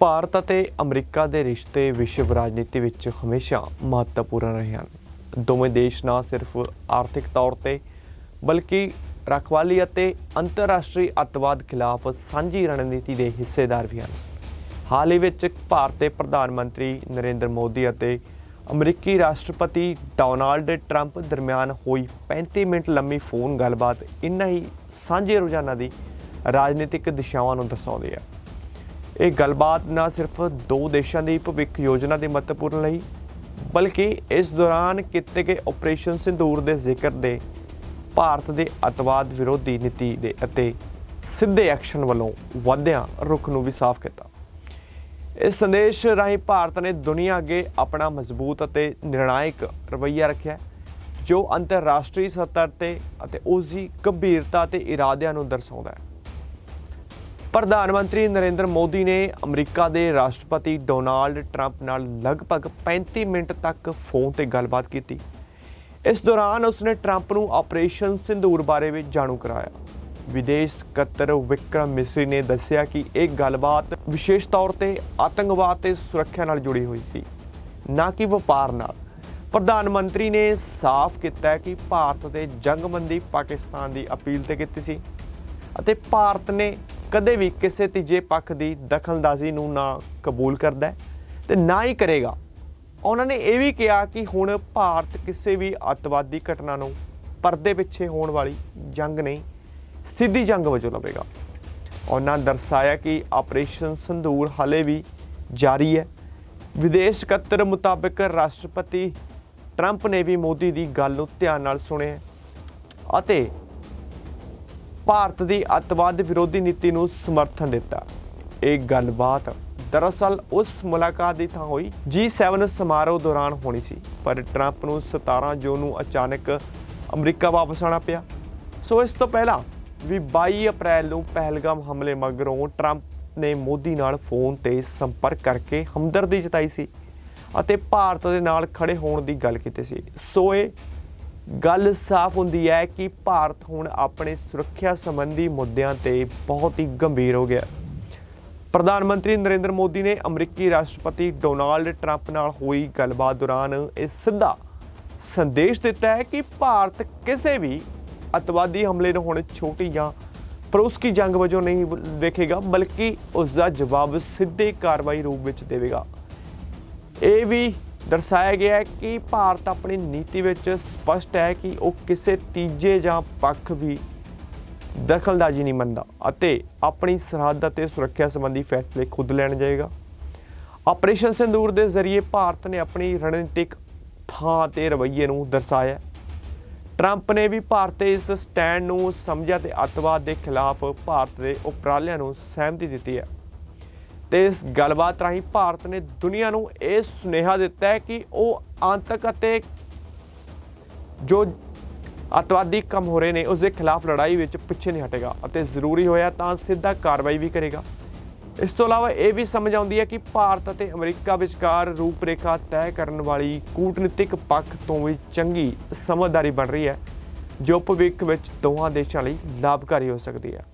ਭਾਰਤ ਅਤੇ ਅਮਰੀਕਾ ਦੇ ਰਿਸ਼ਤੇ ਵਿਸ਼ਵ ਰਾਜਨੀਤੀ ਵਿੱਚ ਹਮੇਸ਼ਾ ਮਹੱਤਵਪੂਰਨ ਰਹੇ ਹਨ। ਦੋਵੇਂ ਦੇਸ਼ ਨਾ ਸਿਰਫ ਆਰਥਿਕ ਤੌਰ ਤੇ, ਬਲਕਿ ਰਖਵਾਲੀ ਅਤੇ ਅੰਤਰਰਾਸ਼ਟਰੀ ਅੱਤਵਾਦ ਖਿਲਾਫ ਸਾਂਝੀ ਰਣਨੀਤੀ ਦੇ ਹਿੱਸੇਦਾਰ ਵੀ ਹਨ। ਹਾਲ ਹੀ ਵਿੱਚ ਭਾਰਤ ਦੇ ਪ੍ਰਧਾਨ ਮੰਤਰੀ ਨਰਿੰਦਰ ਮੋਦੀ ਅਤੇ ਅਮਰੀਕੀ ਰਾਸ਼ਟਰਪਤੀ ਡੋਨਾਲਡ ਟਰੰਪ ਦਰਮਿਆਨ ਹੋਈ 35 ਮਿੰਟ ਲੰਮੀ ਫੋਨ ਗੱਲਬਾਤ ਇਨ੍ਹਾਂ ਹੀ ਸਾਂਝੇ ਰੁਝਾਨਾਂ ਦੀ ਰਾਜਨੀਤਿਕ ਦਿਸ਼ਾਵਾਂ ਨੂੰ ਦਰਸਾਉਂਦੀ ਹੈ। ਇਹ ਗੱਲਬਾਤ ਨਾ ਸਿਰਫ ਦੋ ਦੇਸ਼ਾਂ ਦੀ ਭਵਿੱਖ ਯੋਜਨਾ ਦੇ ਮਹੱਤਵਪੂਰਨ ਲਈ, ਬਲਕਿ ਇਸ ਦੌਰਾਨ ਕੀਤੇ ਗਏ ਆਪਰੇਸ਼ਨ ਸਿੰਦੂਰ ਦੇ ਜ਼ਿਕਰ ਦੇ, ਭਾਰਤ ਦੇ ਅਤਵਾਦ ਵਿਰੋਧੀ ਨੀਤੀ ਦੇ ਅਤੇ ਸਿੱਧੇ ਐਕਸ਼ਨ ਵੱਲੋਂ ਵਧਿਆਂ ਰੁਖ ਨੂੰ ਵੀ ਸਾਫ਼ ਕੀਤਾ। ਇਸ ਸੰਦੇਸ਼ ਰਾਹੀਂ ਭਾਰਤ ਨੇ ਦੁਨੀਆ ਅੱਗੇ ਆਪਣਾ ਮਜ਼ਬੂਤ ਅਤੇ ਨਿਰਣਾਇਕ ਰਵੱਈਆ ਰੱਖਿਆ, ਜੋ ਅੰਤਰਰਾਸ਼ਟਰੀ ਸਤਰ ਤੇ ਅਤੇ ਉਸ ਦੀ ਗੰਭੀਰਤਾ ਤੇ ਇਰਾਦਿਆਂ ਨੂੰ ਦਰਸਾਉਂਦਾ ਹੈ। ਪ੍ਰਧਾਨ ਮੰਤਰੀ ਨਰਿੰਦਰ ਮੋਦੀ ਨੇ ਅਮਰੀਕਾ ਦੇ ਰਾਸ਼ਟਰਪਤੀ ਡੋਨਾਲਡ ਟਰੰਪ ਨਾਲ ਲਗਭਗ 35 ਮਿੰਟ ਤੱਕ ਫੋਨ ਤੇ ਗੱਲਬਾਤ ਕੀਤੀ। ਇਸ ਦੌਰਾਨ ਉਸਨੇ ਟਰੰਪ ਨੂੰ ਆਪਰੇਸ਼ਨ ਸਿੰਦੂਰ ਬਾਰੇ ਵੀ ਜਾਣੂ ਕਰਾਇਆ। ਵਿਦੇਸ਼ ਸਕੱਤਰ ਵਿਕਰਮ ਮਿਸਰੀ ਨੇ ਦੱਸਿਆ ਕਿ ਇਹ ਗੱਲਬਾਤ ਵਿਸ਼ੇਸ਼ ਤੌਰ ਤੇ ਆਤੰਕਵਾਦ ਤੇ ਸੁਰੱਖਿਆ ਨਾਲ ਜੁੜੀ ਹੋਈ ਸੀ। ਨਾ ਕਿ ਵਪਾਰ ਨਾਲ। ਪ੍ਰਧਾਨ ਮੰਤਰੀ ਨੇ ਸਾਫ਼ ਕੀਤਾ ਕਿ ਭਾਰਤ ਦੇ ਜੰਗਬੰਦੀ ਪਾਕਿਸਤਾਨ ਦੀ ਅਪੀਲ ਤੇ ਕੀਤੀ ਸੀ ਅਤੇ ਭਾਰਤ ਨੇ ਕਦੇ ਵੀ ਕਿਸੇ ਤੀਜੇ ਪੱਖ ਦੀ ਦਖਲਅੰਦਾਜ਼ੀ ਨੂੰ ਨਾ ਕਬੂਲ ਕਰਦਾ ਹੈ ਤੇ ਨਾ ਹੀ ਕਰੇਗਾ। ਉਹਨਾਂ ਨੇ ਇਹ ਵੀ ਕਿਹਾ ਕਿ ਹੁਣ ਭਾਰਤ ਕਿਸੇ ਵੀ ਅੱਤਵਾਦੀ ਘਟਨਾ ਨੂੰ ਪਰਦੇ ਪਿੱਛੇ ਹੋਣ ਵਾਲੀ ਜੰਗ ਨਹੀਂ, ਸਿੱਧੀ ਜੰਗ ਵਜੋਂ ਲਵੇਗਾ ਉਹਨਾਂ ਦਰਸਾਇਆ ਕਿ ਆਪਰੇਸ਼ਨ ਸੰਧੂਰ ਹਲੇ ਵੀ ਜਾਰੀ ਹੈ। ਵਿਦੇਸ਼ ਸਕੱਤਰ ਮੁਤਾਬਕ ਰਾਸ਼ਟਰਪਤੀ ਟਰੰਪ ਨੇ ਵੀ ਮੋਦੀ ਦੀ ਗੱਲ ਨੂੰ ਧਿਆਨ ਨਾਲ ਸੁਣਿਆ ਅਤੇ ਭਾਰਤ ਦੀ ਅੱਤਵਾਦ ਵਿਰੋਧੀ ਨੀਤੀ ਨੂੰ ਸਮਰਥਨ ਦਿੱਤਾ। ਇਹ ਗੱਲਬਾਤ ਦਰਅਸਲ ਉਸ ਮੁਲਾਕਾਤ ਦੀ ਥਾਂ ਹੋਈ G7 ਸਮਾਰੋਹ ਦੌਰਾਨ ਹੋਣੀ ਸੀ, ਪਰ ਟਰੰਪ ਨੂੰ 17 ਜੂਨ ਨੂੰ ਅਚਾਨਕ ਅਮਰੀਕਾ ਵਾਪਸ ਆਉਣਾ ਪਿਆ। ਸੋ ਇਸ ਤੋਂ ਪਹਿਲਾਂ ਵੀ 22 ਅਪ੍ਰੈਲ ਨੂੰ ਪਹਿਲਗਾਮ ਹਮਲੇ ਮਗਰੋਂ ਟਰੰਪ ਨੇ ਮੋਦੀ ਨਾਲ ਫੋਨ ਤੇ ਸੰਪਰਕ ਕਰਕੇ ਹਮਦਰਦੀ ਜਤਾਈ ਸੀ ਅਤੇ ਭਾਰਤ ਦੇ ਨਾਲ ਖੜੇ ਹੋਣ ਦੀ ਗੱਲ ਕੀਤੀ ਸੀ। ਸੋ ਇਹ ਗੱਲ ਸਾਫ਼ ਹੁੰਦੀ ਹੈ ਕਿ ਭਾਰਤ ਹੁਣ ਆਪਣੇ ਸੁਰੱਖਿਆ ਸੰਬੰਧੀ ਮੁੱਦਿਆਂ ਤੇ ਬਹੁਤ ਹੀ ਗੰਭੀਰ ਹੋ ਗਿਆ। ਪ੍ਰਧਾਨ ਮੰਤਰੀ ਨਰਿੰਦਰ ਮੋਦੀ ਨੇ ਅਮਰੀਕੀ ਰਾਸ਼ਟਰਪਤੀ ਡੋਨਾਲਡ ਟਰੰਪ ਨਾਲ ਹੋਈ ਗੱਲਬਾਤ ਦੌਰਾਨ ਇਹ ਸਿੱਧਾ ਸੰਦੇਸ਼ ਦਿੱਤਾ ਹੈ ਕਿ ਭਾਰਤ ਕਿਸੇ ਵੀ ਅਤਵਾਦੀ ਹਮਲੇ ਨੂੰ ਹੁਣ ਛੋਟੀ ਜਾਂ ਪਰੋਸਕੀ ਜੰਗ ਵਜੋਂ ਨਹੀਂ ਵੇਖੇਗਾ, ਬਲਕਿ ਉਸ ਦਾ ਜਵਾਬ ਸਿੱਧੇ ਕਾਰਵਾਈ ਰੂਪ ਵਿੱਚ ਦੇਵੇਗਾ। ਇਹ ਵੀ ਦਰਸਾਇਆ ਗਿਆ ਹੈ ਕਿ ਭਾਰਤ ਆਪਣੀ ਨੀਤੀ ਵਿੱਚ ਸਪਸ਼ਟ ਹੈ ਕਿ ਉਹ ਕਿਸੇ ਤੀਜੇ ਜਾਂ ਪੱਖ ਵੀ ਦਖਲਦਾਜ਼ੀ ਨਹੀਂ ਮੰਨਦਾ ਅਤੇ ਆਪਣੀ ਸਰਹੱਦ ਅਤੇ ਸੁਰੱਖਿਆ ਸੰਬੰਧੀ ਫੈਸਲੇ ਖੁਦ ਲੈਣ ਜਾਏਗਾ। ਆਪਰੇਸ਼ਨ ਸਿੰਦੂਰ ਦੇ ਜ਼ਰੀਏ ਭਾਰਤ ਨੇ ਆਪਣੀ ਰਣਨੀਤਿਕ ਥਾਂ ਤੇ ਰਵੱਈਏ ਨੂੰ ਦਰਸਾਇਆ ਟਰੰਪ ਨੇ ਵੀ ਭਾਰਤ ਦੇ ਇਸ ਸਟੈਂਡ ਨੂੰ ਸਮਝਿਆ ਤੇ ਅੱਤਵਾਦ ਦੇ ਖਿਲਾਫ ਭਾਰਤ ਦੇ ਉਪਰਾਲਿਆਂ ਨੂੰ ਸਹਿਮਤੀ ਦਿੱਤੀ ਹੈ। ਤੇ ਇਸ ਗੱਲਬਾਤ ਰਾਹੀਂ ਭਾਰਤ ਨੇ ਦੁਨੀਆ ਨੂੰ ਇਹ ਸੁਨੇਹਾ ਦਿੱਤਾ ਹੈ ਕਿ ਉਹ ਆਤੰਕ ਅਤੇ ਜੋ ਅੱਤਵਾਦੀ ਕੰਮ ਹੋ ਰਹੇ ਨੇ ਉਸ ਦੇ ਖਿਲਾਫ ਲੜਾਈ ਵਿੱਚ ਪਿੱਛੇ ਨਹੀਂ ਹਟੇਗਾ ਅਤੇ ਜ਼ਰੂਰੀ ਹੋਇਆ ਤਾਂ ਸਿੱਧਾ ਕਾਰਵਾਈ ਵੀ ਕਰੇਗਾ। ਇਸ ਤੋਂ ਇਲਾਵਾ ਇਹ ਵੀ ਸਮਝ ਆਉਂਦੀ ਹੈ ਕਿ ਭਾਰਤ ਅਤੇ ਅਮਰੀਕਾ ਵਿਚਕਾਰ ਰੂਪਰੇਖਾ ਤੈਅ ਕਰਨ ਵਾਲੀ ਕੂਟਨੀਤਿਕ ਪੱਖ ਤੋਂ ਵੀ ਚੰਗੀ ਸਮਝਦਾਰੀ ਬਣ ਰਹੀ ਹੈ, ਜੋ ਭਵਿੱਖ ਵਿੱਚ ਦੋਹਾਂ ਦੇਸ਼ਾਂ ਲਈ ਲਾਭਕਾਰੀ ਹੋ ਸਕਦੀ ਹੈ।